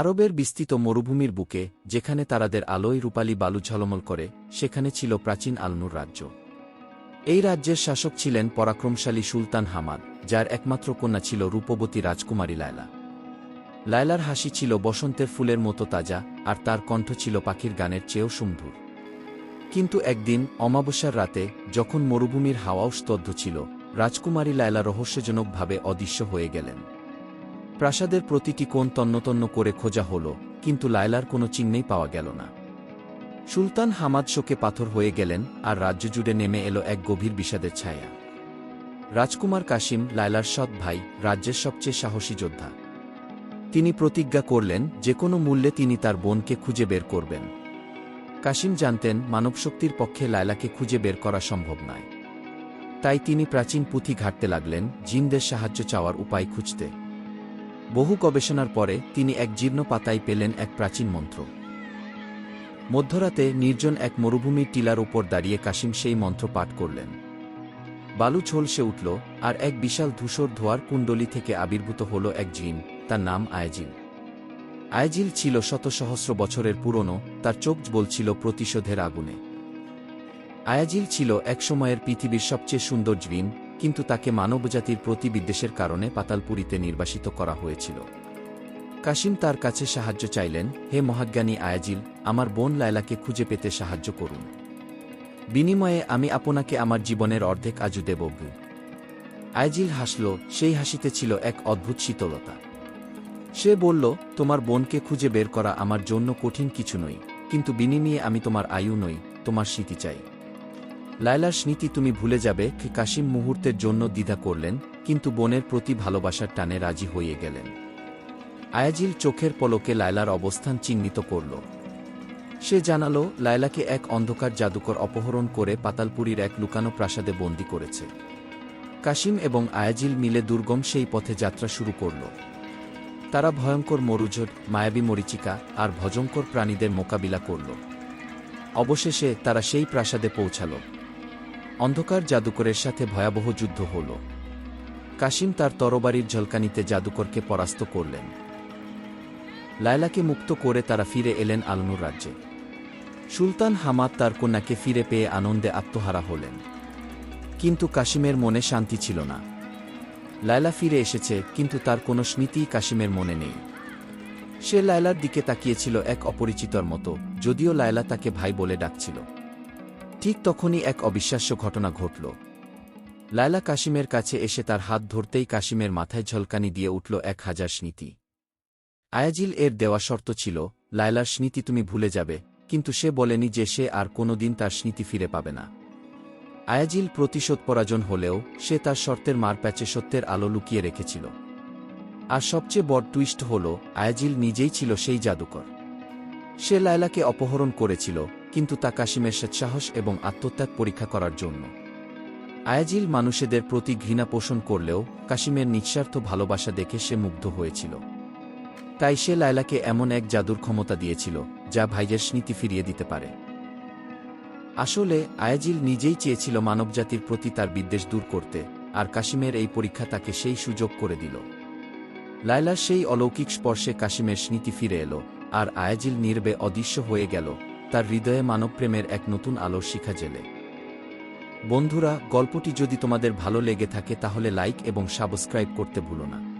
আরবের বিস্তৃত মরুভূমির বুকে, যেখানে তারাদের আলোয় রূপালী বালু ঝলমল করে, সেখানে ছিল প্রাচীন আলনুর রাজ্য। এই রাজ্যের শাসক ছিলেন পরাক্রমশালী সুলতান হামাদ, যার একমাত্র কন্যা ছিল রূপবতী রাজকুমারী লায়লা। লায়লার হাসি ছিল বসন্তের ফুলের মতো তাজা, আর তার কণ্ঠ ছিল পাখির গানের চেয়েও সুমধুর। কিন্তু একদিন, অমাবস্যার রাতে, যখন মরুভূমির হাওয়াও স্তব্ধ ছিল, রাজকুমারী লায়লা রহস্যজনকভাবে অদৃশ্য হয়ে গেলেন। প্রাসাদের প্রতিটি কোণ তন্নতন্ন করে খোঁজা হল, কিন্তু লায়লার কোনো চিহ্নেই পাওয়া গেল না। সুলতান হামাদ শোকে পাথর হয়ে গেলেন, আর রাজ্য জুড়ে নেমে এলো এক গভীর বিষাদের ছায়া। রাজকুমার কাশিম লায়লার সৎ ভাই, রাজ্যের সবচেয়ে সাহসী যোদ্ধা। তিনি প্রতিজ্ঞা করলেন, যে কোনো মূল্যে তিনি তার বোনকে খুঁজে বের করবেন। কাশিম জানতেন, মানবশক্তির পক্ষে লায়লাকে খুঁজে বের করা সম্ভব নয়। তাই তিনি প্রাচীন পুঁথি ঘাটতে লাগলেন, জিনদের সাহায্য চাওয়ার উপায় খুঁজতে। বহু গবেষণার পরে তিনি এক জীর্ণ পাতায় পেলেন এক প্রাচীন মন্ত্র। মধ্যরাতে নির্জন এক মরুভূমির টিলার উপর দাঁড়িয়ে কাশিম সেই মন্ত্র পাঠ করলেন। বালু ঝলসে উঠল আর এক বিশাল ধূসর ধোয়ার কুণ্ডলী থেকে আবির্ভূত হল এক জিন, তার নাম আয়াজিল। আয়াজিল ছিল শত সহস্র বছরের পুরনো, তার চোখ বলছিল প্রতিশোধের আগুনে। আয়াজিল ছিল একসময়ের পৃথিবীর সবচেয়ে সুন্দর জিন কিন্তু তাকে মানবজাতির প্রতি বিদ্বেষের কারণে পাতালপুরীতে নির্বাসিত করা হয়েছিল। কাশিম তার কাছে সাহায্য চাইলেন, হে মহাজ্ঞানী আয়াজিল, আমার বোন লায়লাকে খুঁজে পেতে সাহায্য করুন। বিনিময়ে আমি আপনাকে আমার জীবনের অর্ধেক আজু দেব আয়াজিল হাসল, সেই হাসিতে ছিল এক অদ্ভুত শীতলতা। সে বলল, তোমার বোনকে খুঁজে বের করা আমার জন্য কঠিন কিছু নই কিন্তু বিনিময়ে আমি তোমার আয়ু নই, তোমার স্মৃতি চাই। লায়লার স্মৃতি তুমি ভুলে যাবে কাশিম মুহূর্তের জন্য দ্বিধা করলেন, কিন্তু বোনের প্রতি ভালোবাসার টানে রাজি হয়ে গেলেন। আয়াজিল চোখের পলকে লায়লার অবস্থান চিহ্নিত করল। সে জানালো, লায়লাকে এক অন্ধকার জাদুকর অপহরণ করে পাতালপুরীর এক লুকানো প্রাসাদে বন্দী করেছে। কাশিম এবং আয়াজিল মিলে দুর্গম সেই পথে যাত্রা শুরু করল। তারা ভয়ঙ্কর মরুঝট মায়াবী মরিচিকা আর ভজঙ্কর প্রাণীদের মোকাবিলা করল। অবশেষে তারা সেই প্রাসাদে পৌঁছাল। অন্ধকার জাদুকরের সাথে ভয়াবহ যুদ্ধ হল। কাশিম তার তরবারির ঝলকানিতে জাদুকরকে পরাস্ত করলেন। লায়লাকে মুক্ত করে তারা ফিরে এলেন আলনুর রাজ্যে। সুলতান হামাদ তার কন্যাকে ফিরে পেয়ে আনন্দে আত্মহারা হলেন। কিন্তু কাশিমের মনে শান্তি ছিল না। লায়লা ফিরে এসেছে, কিন্তু তার কোনো স্মৃতিই কাশিমের মনে নেই। সে লায়লার দিকে তাকিয়েছিল এক অপরিচিতর মতো, যদিও লায়লা তাকে ভাই বলে ডাকছিল। ঠিক তখনই এক অবিশ্বাস্য ঘটনা ঘটল। লায়লা কাশিমের কাছে এসে তার হাত ধরতেই কাশিমের মাথায় ঝলকানি দিয়ে উঠল এক হাজার স্মৃতি। আয়াজিল এর দেওয়া শর্ত ছিল, লায়লার স্মৃতি তুমি ভুলে যাবে, কিন্তু সে বলেনি যে সে আর কোনোদিন তার স্মৃতি ফিরে পাবে না। আয়াজিল প্রতিশোধ পরাজন হলেও, সে তার শর্তের মারপ্যাচে সত্যের আলো লুকিয়ে রেখেছিল। আর সবচেয়ে বড় টুইস্ট হল, আয়াজিল নিজেই ছিল সেই জাদুকর। সে লায়লাকে অপহরণ করেছিল কিন্তু তা কাশিমের সৎসাহস এবং আত্মত্যাগ পরীক্ষা করার জন্য। আয়াজিল মানুষেদের প্রতি ঘৃণা পোষণ করলেও কাশিমের নিঃস্বার্থ ভালোবাসা দেখে সে মুগ্ধ হয়েছিল। তাই সে লায়লাকে এমন এক জাদুর ক্ষমতা দিয়েছিল, যা ভাইয়ের স্মৃতি ফিরিয়ে দিতে পারে। আসলে, আয়াজিল নিজেই চেয়েছিল মানবজাতির প্রতি তার বিদ্বেষ দূর করতে, আর কাশিমের এই পরীক্ষা তাকে সেই সুযোগ করে দিল। লায়লার সেই অলৌকিক স্পর্শে কাশিমের স্মৃতি ফিরে এলো, আর আয়াজিল নির্বে অদৃশ্য হয়ে গেল তার হৃদয়ে মানবপ্রেমের এক নতুন আলো শিখা জেলে। বন্ধুরা, গল্পটি যদি তোমাদের ভালো লেগে থাকে তাহলে লাইক এবং সাবস্ক্রাইব করতে ভুলো না।